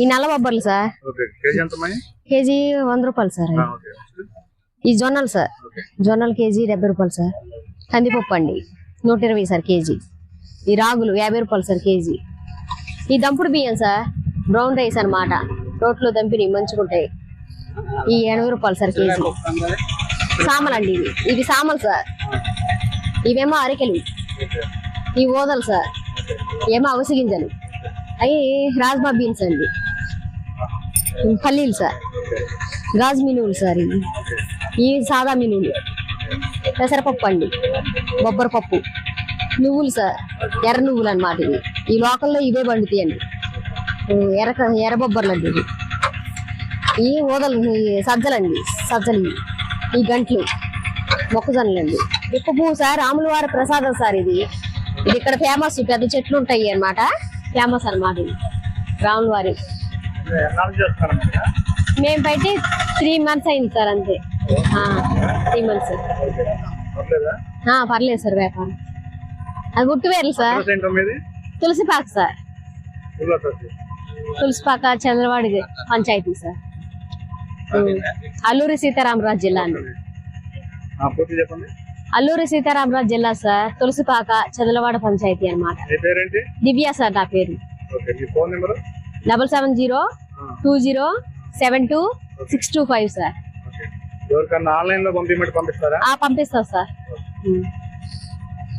ఈ నల్ల బొబ్బర్లు సార్. కేజీ వంద రూపాయలు సార్ ఈ జొన్నలు సార్. జొన్నలు కేజీ డెబ్బై రూపాయలు సార్. కందిపప్పు అండి నూట ఇరవై సార్ కేజీ. ఈ రాగులు యాభై రూపాయలు సార్ కేజీ. ఈ దంపుడు బియ్యం సార్ బ్రౌన్ రైస్ అన్నమాట. రోట్లో దంపిని మంచుకుంటాయి ఈ ఎనభై రూపాయలు సార్ కేజీ. సామలు అండి ఇవి. ఇవి సామలు సార్. ఇవేమో అరికెలు. ఈ ఓదలు సార్. ఏమో అవిసి గింజలు అవి రాజ్మా బీన్స్ అండి. పల్లీలు సార్. గాజు మినువులు సార్ ఇవి. ఈ సాదా మినువులు పెసరపప్పు అండి. బొబ్బరి పప్పు నువ్వులు సార్. ఎర్ర నువ్వులు అనమాట ఇవి. ఈ లోకల్లో ఇవే పండుతాయండి. ఎర్ర ఎర్ర బొబ్బర్లు అండి ఇవి. ఈ ఓదలు ఈ సజ్జలండి. సజ్జలు ఇవి. ఈ గంట్లు. మొక్కజొన్నలండి. ఇప్పు పువ్వు సార్ రాములవారి ప్రసాదం సార్ ఇది. ఇది ఇక్కడ ఫేమస్. పెద్ద చెట్లు ఉంటాయి అన్నమాట. ఫేమస్ ఎన్నాళ్ళు చేస్తారు మీరు? మేము పెట్టి త్రీ మంత్స్ అయింది సార్ అంతే. Three months. పర్లేదా సార్ వ్యాపారం. అది గుట్టువేర్లు sir? Tulasipaka sir. Tulasipaka Chandravadi panchayat sir. Alluri Sitaramaraju జిల్లా అండి అల్లూరి సీతారామరాజు జిల్లా సార్ తులసిపాక చంద్రవాడ పంచాయతీ పేరేంటి? దివ్య సార్ నా పేరు. Double seven zero two zero seven two six two five sir. పంపిస్తా సార్.